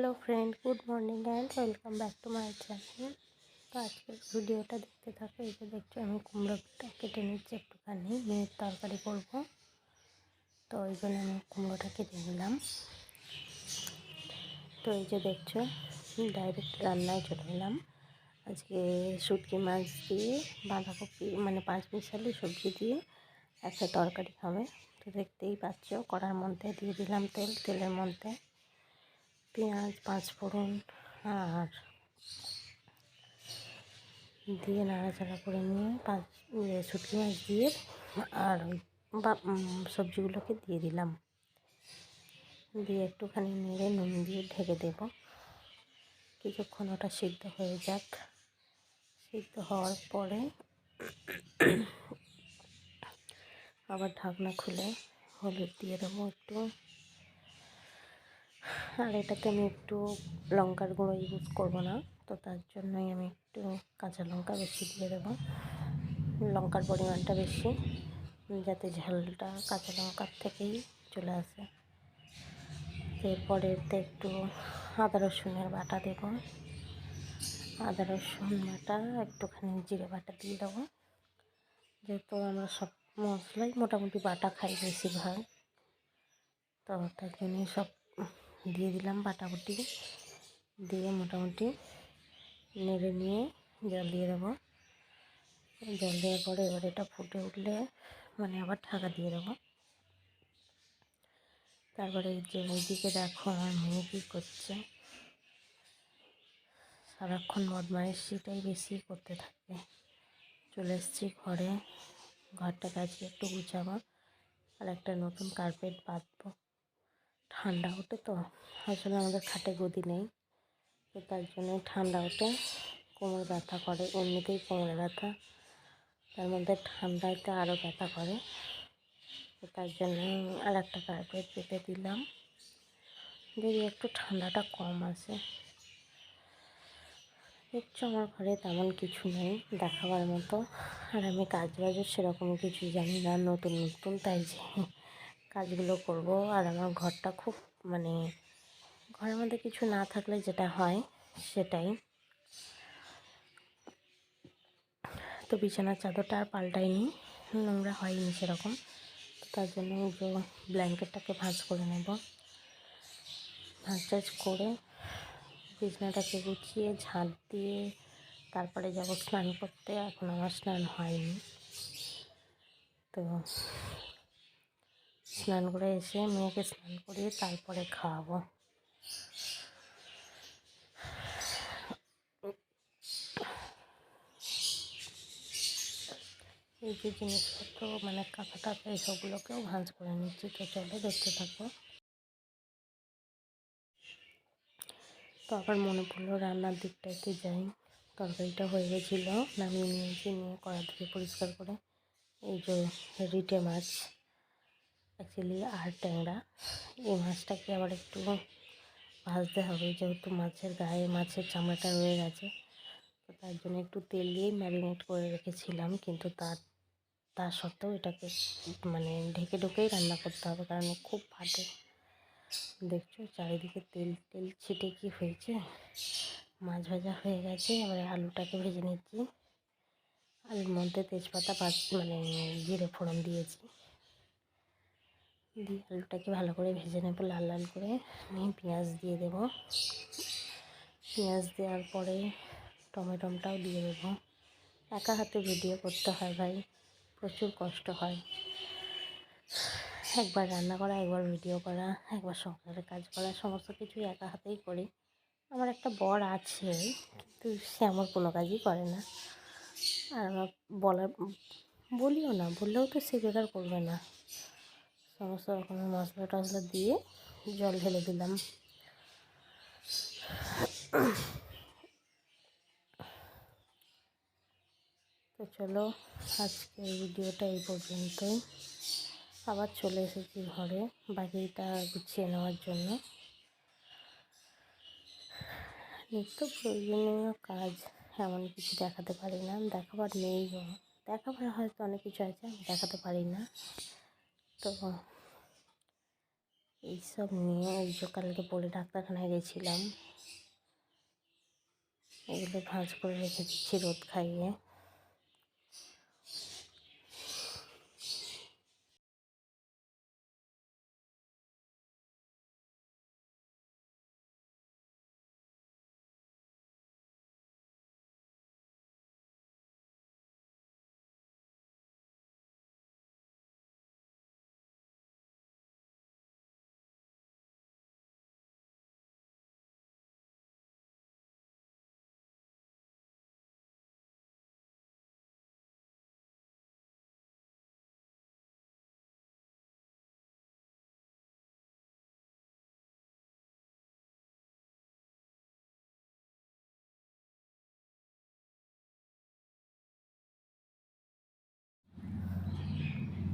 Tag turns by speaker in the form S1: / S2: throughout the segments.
S1: Hello friend, good morning and welcome back to my channel. তো আজকের ভিডিওটা দেখতে থাকো, এই যে দেখছ আমি কুমড়োটা কেটে নিচ্ছি একটুখানি, মেয়ের তরকারি করব। তো ওই জন্য আমি কুমড়োটা কেটে নিলাম। তো এই যে দেখছ ডাইরেক্ট রান্নায় চলে এলাম। আজকে শুটকি মাছ দিয়ে, বাঁধাকপি মানে পাঁচ মিশালি সবজি দিয়ে একটা তরকারি হবে। তো দেখতেই পাচ্ছ, কড়ার মধ্যে দিয়ে দিলাম তেল, তেলের মধ্যে। পেঁয়াজ, পাঁচফোড়ন আর দিয়ে নাড়াচাড়া করে নিয়ে পাঁচ শুটকি মাছ দিয়ে আর বা সবজিগুলোকে দিয়ে দিলাম। দিয়ে একটুখানি নেড়ে নুন দিয়ে ঢেকে দেব। কিছুক্ষণ ওটা সিদ্ধ হয়ে যাক। সিদ্ধ হওয়ার পরে আবার ঢাকনা খুলে হলুদ দিয়ে দেবো একটু। আর এটাতে আমি একটু লঙ্কার গুঁড়ো ইউজ করব না, তো তার জন্যই আমি একটু কাঁচা লঙ্কা বেশি দিয়ে দেবো। লঙ্কার পরিমাণটা বেশি, যাতে ঝালটা কাঁচা লঙ্কার থেকেই চলে আসে। এরপরে এতে একটু আদা রসুনের বাটা দেবো। আদা রসুন বাটা, একটুখানি জিরে বাটা দিয়ে দেবো। যেহেতু আমরা সব মশলাই মোটামুটি বাটা খাই বেশিরভাগ, তো তার জন্যই সব দিয়ে দিলাম বাটাবুটি দিয়ে মোটামুটি নেড়ে নিয়ে জল দিয়ে দেবো। জল দেওয়ার পরে এবার এটা ফুটে উঠলে মানে আবার ঢাকা দিয়ে দেবো। তারপরে যে ওইদিকে দেখো আমার মেয়ে কী করছে। সারাক্ষণ বদমাইশিটাই বেশি করতে থাকে। চলে এসেছি ঘরে। ঘরটা কাছে একটু গুছাবো আর একটা নতুন কার্পেট বাঁধবো। ঠান্ডা ওঠে তো আসলে আমাদের খাটে গদি নেই। তো তার জন্য ঠান্ডা ওঠে, কোমর ব্যথা করে, এমনিতেই কোমরে ব্যথা। তার মধ্যে ঠান্ডাতে আরও ব্যথা করে। তো তার জন্য আর একটা কার্পেট পেতে দিলাম। যদি একটু ঠান্ডাটা কম আসে। দেখছ, আমার ঘরে তেমন কিছু নেই, দেখাবার মতো। আর আমি কাজ বাজও সেরকম কিছু জানি না, নতুন নতুন, তাই যে কাজগুলো করব আর আমার ঘরটা খুব মানে ঘরের মধ্যে কিছু না থাকলে যেটা হয় সেটাই। তো বিছানার চাদরটা আর পাল্টাইনি, নোংরা হয়নি সেরকম। তো তার জন্য যে ব্ল্যাঙ্কেটটাকে ভাঁজ করে নেব। ভাঁজ টাজ করে বিছানাটাকে গুছিয়ে, ঝাঁট দিয়ে তারপরে যাব স্নান করতে। এখন আমার স্নান হয়নি। তো স্নান করে এসে মেয়েকে স্নান করিয়ে তারপরে খাওয়াবো। এই যে জিনিসপত্র মানে কাঁথা টাকা এইসবগুলোকেও ভাঁজ করে নিচ্ছি। তো চলো দেখতে থাকো। তো আবার মনে পড়ল রান্নার দিকটাতে যাই। তরকারিটা হয়ে গেছিল, নামিয়ে নিয়েছি নিয়ে কড়া থেকে পরিষ্কার করে। এই যে রিটে মাছ। অ্যাকচুয়ালি আর ট্যাংরা। এই মাছটাকে আবার একটু ভাজতে হবে, যেহেতু মাছের গায়ে মাছের চামড়াটা রয়ে গেছে। তো তার জন্য একটু তেল দিয়েই ম্যারিনেট করে রেখেছিলাম, কিন্তু তার তা সত্ত্বেও এটাকে মানে ঢেকে ঢুকেই রান্না করতে হবে, কারণ খুব ফাটে। দেখছ, চারিদিকে তেল তেল ছিটে কি হয়েছে? মাছ ভাজা হয়ে গেছে, এবারে আলুটাকে ভেজে নিচ্ছি। আলুর মধ্যে তেজপাতা মানে জিরে ফোড়ন দিয়েছি। দিয়ে আলুটাকে ভালো করে ভেজে নেব লাল লাল করে। নিয়ে পেঁয়াজ দিয়ে দেব। পেঁয়াজ দেওয়ার পরে টমেটোটাও দিয়ে দেবো। একা হাতে ভিডিও করতে হয় ভাই, প্রচুর কষ্ট হয়। একবার রান্না করা, একবার ভিডিও করা, একবার সংসারের কাজ করা, সমস্ত কিছুই একা হাতেই করি। আমার একটা বর আছে, কিন্তু সে আমার কোনো কাজই করে না। আর আমার বলার, বলিও না, বললেও তো সে বেকার করবে না। সমস্ত রকমের মশলা টশলা দিয়ে জল ঢেলে দিলাম। তো চলো আজকের ভিডিওটা এই পর্যন্তই। আবার চলে এসেছি ঘরে, বাকিটা গুছিয়ে নেওয়ার জন্য। নিত্য প্রয়োজনীয় কাজ এমন কিছু দেখাতে পারি না। দেখাবার নেই, দেখাবার হয়তো অনেক কিছু আছে, আমি দেখাতে পারি না। তো এইসব নিয়ে এই যে কালকে বলে ডাক্তারখানায় গেছিলাম। এগুলো ভাঁজ করে রেখে দিচ্ছি রোদ খাইয়ে।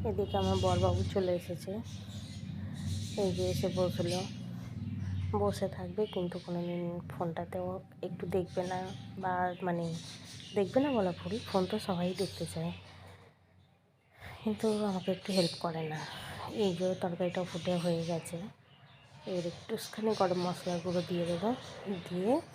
S1: এদিকে আমার বরবাবু চলে এসেছে। এই যে এসে বসল। বসে থাকবে, কিন্তু কোনো দিন ফোনটাতেও একটু দেখবে না বা মানে দেখবে না বলা ভুল, ফোন তো সবাই দেখতে চায়। কিন্তু আমাকে একটু হেল্প করে না। এই যে তরকারিটা ফুটে হয়ে গেছে। এবার একটুখানি গরম মশলা গুঁড়ো দিয়ে দেবো। দিয়ে